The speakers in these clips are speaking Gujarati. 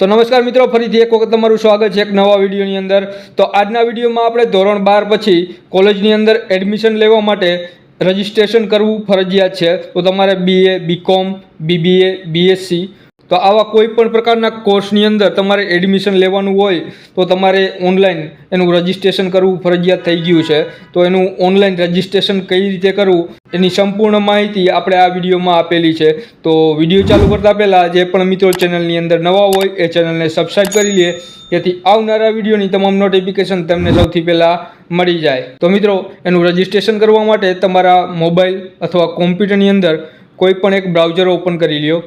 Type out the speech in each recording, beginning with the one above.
તો નમસ્કાર મિત્રો, ફરીથી એક વખત તમારું સ્વાગત છે એક નવા વિડીયોની અંદર. તો આજના વિડીયોમાં આપણે ધોરણ બાર પછી કોલેજની અંદર એડમિશન લેવા માટે રજિસ્ટ્રેશન કરવું ફરજિયાત છે. તો તમારે બીએ બીકોમ બીબીએ બીએસસી તો આવા કોઈ પણ પ્રકારના કોર્સની અંદર તમારે એડમિશન લેવાનું હોય, તો તમારે ઓનલાઈન એનું રજિસ્ટ્રેશન કરવું ફરજિયાત થઈ ગયું છે. તો એનું ઓનલાઈન રજિસ્ટ્રેશન કઈ રીતે કરવું, એની સંપૂર્ણ માહિતી આપણે આ વિડીયોમાં આપેલી છે. તો વીડિયો ચાલુ કરતાં પહેલાં જે પણ મિત્રો ચેનલની અંદર નવા હોય, એ ચેનલને સબસ્ક્રાઈબ કરી લે. જેથી આવનારા વિડીયોની તમામ નોટિફિકેશન તમને સૌથી પહેલાં મળી જાય. તો મિત્રો, એનું રજિસ્ટ્રેશન કરવા માટે તમારા મોબાઈલ અથવા કોમ્પ્યુટરની અંદર કોઈ પણ એક બ્રાઉઝર ઓપન કરી લ્યો.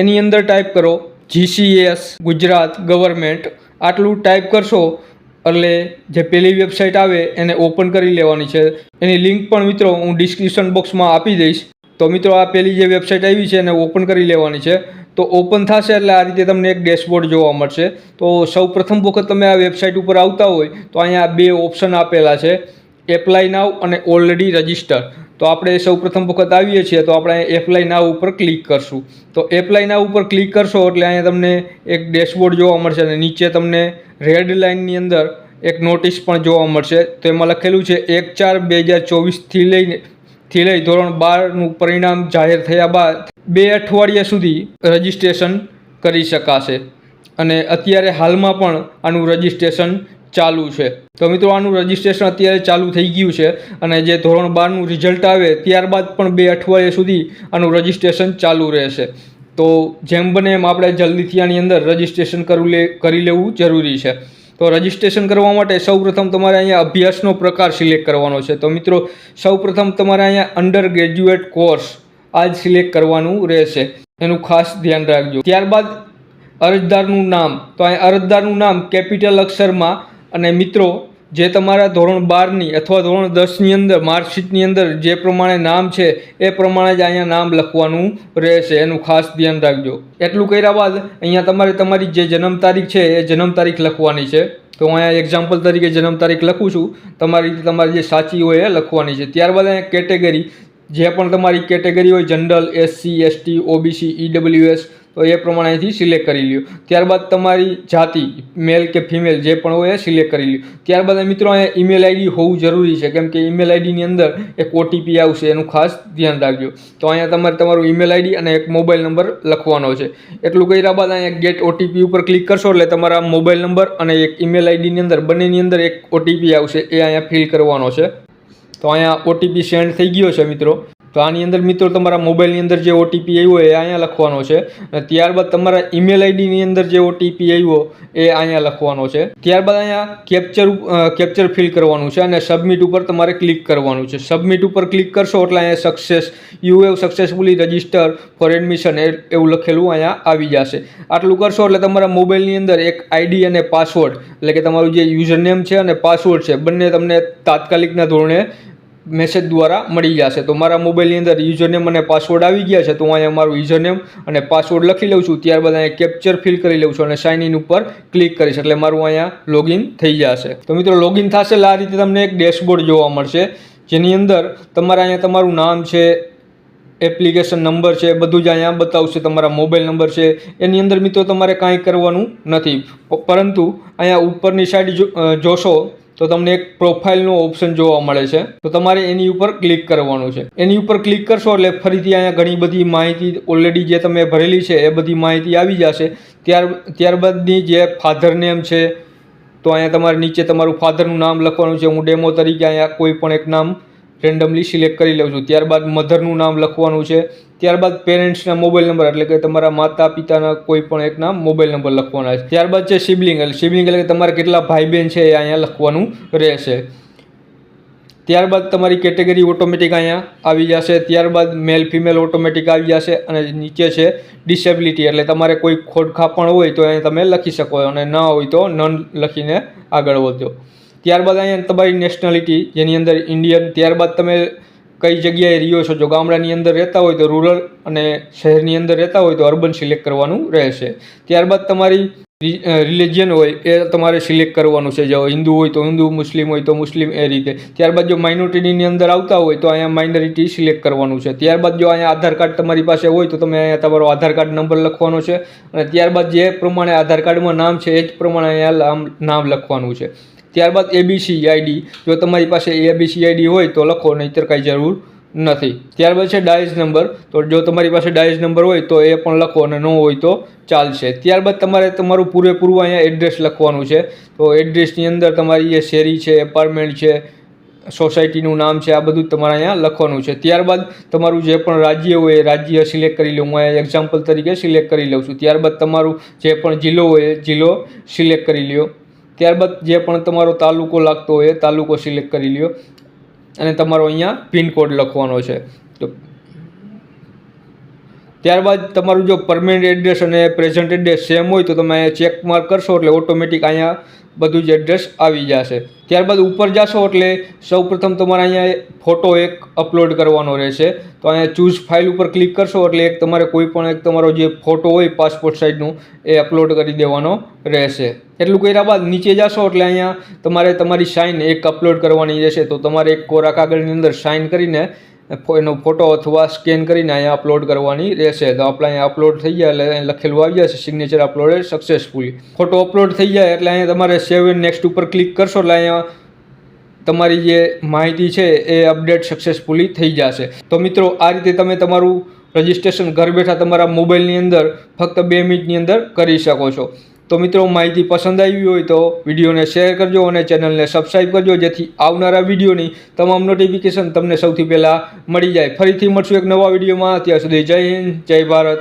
એની અંદર ટાઈપ કરો જીસીએસ ગુજરાત ગવર્મેન્ટ આટલું ટાઈપ કરશો, એટલે જે પેલી વેબસાઇટ આવે એને ઓપન કરી લેવાની છે. એની લિંક પણ મિત્રો હું ડિસ્ક્રિપ્શન બોક્સમાં આપી દઈશ. તો મિત્રો આ પેલી જે વેબસાઇટ આવી છે એને ઓપન કરી લેવાની છે. તો ઓપન થશે એટલે આ રીતે તમને એક ડેશબોર્ડ જોવા મળશે. તો સૌ પ્રથમ વખત તમે આ વેબસાઇટ ઉપર આવતા હોય તો અહીંયા બે ઓપ્શન આપેલા છે. એપ્લાય નાવ અને ઓલરેડી રજિસ્ટર તો આપણે સૌ પ્રથમ વખત આવીએ છીએ તો આપણે એપ્લાય નાવ ઉપર ક્લિક કરશું. તો એપ્લાય નાવ ઉપર ક્લિક કરશો એટલે અહીંયા તમને એક ડેશબોર્ડ જોવા મળશે અને નીચે તમને રેડ લાઇનની અંદર એક નોટિસ પણ જોવા મળશે. તો એમાં લખેલું છે એક ચાર બે હજાર ચોવીસથી લઈને, થી લઈ ધોરણ બારનું પરિણામ જાહેર થયા બાદ બે અઠવાડિયા સુધી રજિસ્ટ્રેશન કરી શકાશે. અને અત્યારે હાલમાં પણ આનું રજિસ્ટ્રેશન ચાલુ છે. તો મિત્રો, આનું રજિસ્ટ્રેશન અત્યારે ચાલુ થઈ ગયું છે અને જે ધોરણ બારનું રિઝલ્ટ આવે ત્યારબાદ પણ બે અઠવાડિયા સુધી આનું રજિસ્ટ્રેશન ચાલુ રહેશે. તો જેમ બને એમ આપણે જલ્દીથી આની અંદર રજિસ્ટ્રેશન કરવું લે, કરી લેવું જરૂરી છે. તો રજિસ્ટ્રેશન કરવા માટે સૌપ્રથમ તમારે અહીંયા અભ્યાસનો પ્રકાર સિલેક્ટ કરવાનો છે. તો મિત્રો, સૌપ્રથમ તમારે અહીંયા અંડર ગ્રેજ્યુએટ કોર્સ આ જ સિલેક્ટ કરવાનું રહેશે. એનું ખાસ ધ્યાન રાખજો. ત્યારબાદ અરજદારનું નામ. તો અહીં અરજદારનું નામ કેપિટલ અક્ષરમાં અને મિત્રો, જે તમારા ધોરણ બારની અથવા ધોરણ દસની અંદર, માર્કશીટની અંદર જે પ્રમાણે નામ છે, એ પ્રમાણે જ અહીંયા નામ લખવાનું રહેશે. એનું ખાસ ધ્યાન રાખજો. એટલું કર્યા બાદ અહીંયા તમારે તમારી જે જન્મ તારીખ છે, એ જન્મ તારીખ લખવાની છે. તો હું અહીંયા એક્ઝામ્પલ તરીકે જન્મ તારીખ લખું છું. તમારી તમારી જે સાચી હોય એ લખવાની છે. ત્યારબાદ અહીંયા કેટેગરી, જે પણ તમારી કેટેગરી હોય, general, SC, ST, OBC, EWS એ પ્રમાણે અહીંથી સિલેક્ટ કરી લ્યો. ત્યારબાદ તમારી જાતિ મેલ કે ફિમેલ જે પણ હોય એ સિલેક્ટ કરી લ્યો. ત્યારબાદ મિત્રો અહીંયા ઈમેલ આઈડી હોવું જરૂરી છે, કેમ કે ઈમેલ આઈડીની અંદર એક ઓટીપી આવશે, એનું ખાસ ધ્યાન રાખજો. તો અહીંયા તમારે તમારું ઈમેલ આઈડી અને એક મોબાઈલ નંબર લખવાનો છે. એટલું કર્યા બાદ અહીંયા ગેટ ઓટીપી ઉપર ક્લિક કરશો એટલે તમારા મોબાઈલ નંબર અને એક ઈમેલ આઈડીની અંદર, બંનેની અંદર એક ઓટીપી આવશે, એ અહીંયા ફિલ કરવાનો છે. તો અહીંયા ઓટીપી સેન્ડ થઈ ગયો છે મિત્રો. તો આની અંદર મિત્રો તમારા મોબાઈલની અંદર જે ઓટીપી આવ્યો એ અહીંયા લખવાનો છે. અને ત્યારબાદ તમારા ઈમેલ આઈડીની અંદર જે ઓટીપી આવ્યો એ અહીંયા લખવાનો છે. ત્યારબાદ અહીંયા કેપ્ચર કેપ્ચર ફિલ કરવાનું છે અને સબમિટ ઉપર તમારે ક્લિક કરવાનું છે. સબમિટ ઉપર ક્લિક કરશો એટલે અહીંયા success you have successfully register for admission એવું લખેલું અહીંયા આવી જશે. આટલું કરશો એટલે તમારા મોબાઈલની અંદર એક આઈડી અને પાસવર્ડ એટલે કે તમારું જે યુઝર નેમ છે અને પાસવર્ડ છે, બંને તમને તાત્કાલિકના ધોરણે મેસેજ દ્વારા મળી જશે. તો મારા મોબાઈલની અંદર યુઝરનેમ અને પાસવર્ડ આવી ગયા છે, તો હું અહીંયા મારું યુઝરનેમ અને પાસવર્ડ લખી લઉં છું. ત્યારબાદ અહીંયા કેપ્ચર ફિલ કરી લઉં છું અને સાઇન ઇન ઉપર ક્લિક કરીશ, એટલે મારું અહીંયા લોગિન થઈ જશે. તો મિત્રો લોગિન થશે એટલે આ રીતે તમને એક ડેશબોર્ડ જોવા મળશે, જેની અંદર તમારા અહીંયા તમારું નામ છે એપ્લિકેશન નંબર છે, બધું જ અહીંયા બતાવશે, તમારા મોબાઈલ નંબર છે. એની અંદર મિત્રો તમારે કાંઈ કરવાનું નથી. પરંતુ અહીંયા ઉપરની સાઈડ જોશો તો તમને એક પ્રોફાઇલનો ઓપ્શન જોવા મળે છે. તો તમારે એની ઉપર ક્લિક કરવાનું છે. એની ઉપર ક્લિક કરશો એટલે ફરીથી અહીંયા ઘણી બધી માહિતી ઓલરેડી જે તમે ભરેલી છે, એ બધી માહિતી આવી જશે. ત્યાર, ત્યારબાદની જે ફાધર નેમ છે, તો અહીંયા તમારે નીચે તમારું ફાધરનું નામ લખવાનું છે. હું ડેમો તરીકે અહીંયા કોઈ પણ એક નામ રેન્ડમલી સિલેક્ટ કરી લઉં છું. ત્યારબાદ મધરનું નામ લખવાનું છે. ત્યારબાદ પેરેન્ટ્સના મોબાઈલ નંબર એટલે કે તમારા માતા પિતાના કોઈ પણ એક નામ મોબાઈલ નંબર લખવાના છે. ત્યારબાદ છે સિબલિંગ એટલે સિબલિંગ એટલે કે તમારે કેટલા ભાઈ બહેન છે એ અહીંયા લખવાનું રહેશે. ત્યારબાદ તમારી કેટેગરી ઓટોમેટિક અહીંયા આવી જશે. ત્યારબાદ મેલ ફિમેલ ઓટોમેટિક આવી જશે અને નીચે છે ડિસેબિલિટી એટલે તમારે કોઈ ખોડખાપણ હોય તો અહીંયા તમે લખી શકો અને ન હોય તો નન લખીને આગળ વધો. ત્યારબાદ અહીંયા તમારી નેશનાલિટી જેની અંદર ઇન્ડિયન ત્યારબાદ તમે કઈ જગ્યાએ રહ્યો છો, જો ગામડાની અંદર રહેતા હોય તો રૂરલ અને શહેરની અંદર રહેતા હોય તો અર્બન સિલેક્ટ કરવાનું રહેશે. ત્યારબાદ તમારી રિલિજિયન હોય એ તમારે સિલેક્ટ કરવાનું છે. જો હિન્દુ હોય તો હિન્દુ, મુસ્લિમ હોય તો મુસ્લિમ, એ રીતે. ત્યારબાદ જો માઇનોરિટીની અંદર આવતા હોય તો અહીંયા માઇનોરિટી સિલેક્ટ કરવાનું છે. ત્યારબાદ જો અહીંયા આધાર કાર્ડ તમારી પાસે હોય તો તમે અહીંયા તમારો આધાર કાર્ડ નંબર લખવાનો છે. અને ત્યારબાદ જે પ્રમાણે આધાર કાર્ડમાં નામ છે એ જ પ્રમાણે અહીંયા નામ લખવાનું છે. ત્યારબાદ એબીસી આઈડી જો તમારી પાસે એબીસી આઈડી હોય તો લખો, નહીંતર કાંઈ જરૂર નથી. ત્યારબાદ છે ડાયસ નંબર તો જો તમારી પાસે ડાયસ નંબર હોય તો એ પણ લખો અને ન હોય તો ચાલશે. ત્યારબાદ તમારે તમારું પૂરેપૂરું અહીંયા એડ્રેસ લખવાનું છે. તો એડ્રેસની અંદર તમારી જે શેરી છે એપાર્ટમેન્ટ છે સોસાયટીનું નામ છે, આ બધું તમારે અહીંયા લખવાનું છે. ત્યારબાદ તમારું જે પણ રાજ્ય હોય એ રાજ્ય સિલેક્ટ કરી લઉં હું અહીંયા એક્ઝામ્પલ તરીકે સિલેક્ટ કરી લઉં છું. ત્યારબાદ તમારું જે પણ જિલ્લો હોય એ જિલ્લો સિલેક્ટ કરી લ્યો. ત્યારબાદ જે પણ તમારો તાલુકો લાગતો હોય એ તાલુકો સિલેક્ટ કરી લ્યો. અને તમારો અહીંયા પિનકોડ લખવાનો છે. તો ત્યારબાદ તમારું જો પરમેનન્ટ એડ્રેસ અને પ્રેઝન્ટ એડ્રેસ સેમ હોય તો તમે ચેક માર્ક કરશો એટલે ઓટોમેટિક અહીંયા બધું જ એડ્રેસ આવી જશે. ત્યારબાદ ઉપર જશો એટલે સૌપ્રથમ તમારે અહીંયા ફોટો એક અપલોડ કરવાનો રહેશે. તો અહીંયા ચૂઝ ફાઇલ ઉપર ક્લિક કરશો એટલે એક તમારે કોઈ પણ એક તમારો જે ફોટો હોય પાસપોર્ટ સાઇઝનું એ અપલોડ કરી દેવાનો રહેશે. એટલું કર્યા બાદ નીચે જશો એટલે અહીંયા તમારે તમારી સાઇન એક અપલોડ કરવાની રહેશે. તો તમારે એક કોરા કાગળની અંદર સાઇન કરીને એનો ફોટો અથવા સ્કેન કરીને અહીંયા અપલોડ કરવાની રહેશે. તો આપણે અહીંયા અપલોડ થઈ જાય એટલે અહીં લખેલું આવી જશે signature uploaded successfully photo upload થઈ જાય એટલે અહીંયા તમારે સેવ એન્ડ નેક્સ્ટ ઉપર ક્લિક કરશો એટલે અહીંયા તમારી જે માહિતી છે એ અપડેટ સક્સેસફુલી થઈ જશે. તો મિત્રો, આ રીતે તમે તમારું રજિસ્ટ્રેશન ઘર બેઠા તમારા મોબાઈલની અંદર ફક્ત બે મિનિટની અંદર કરી શકો છો. તો મિત્રો માહિતી પસંદ આવી હોય તો વિડીયોને શેર કરજો અને ચેનલને સબસ્ક્રાઈબ કરજો, જેથી આવનારા વિડીયોની તમામ નોટિફિકેશન તમને સૌથી પહેલાં મળી જાય. ફરીથી મળશું એક નવા વિડીયોમાં. ત્યાં સુધી જય હિન્દ, જય ભારત.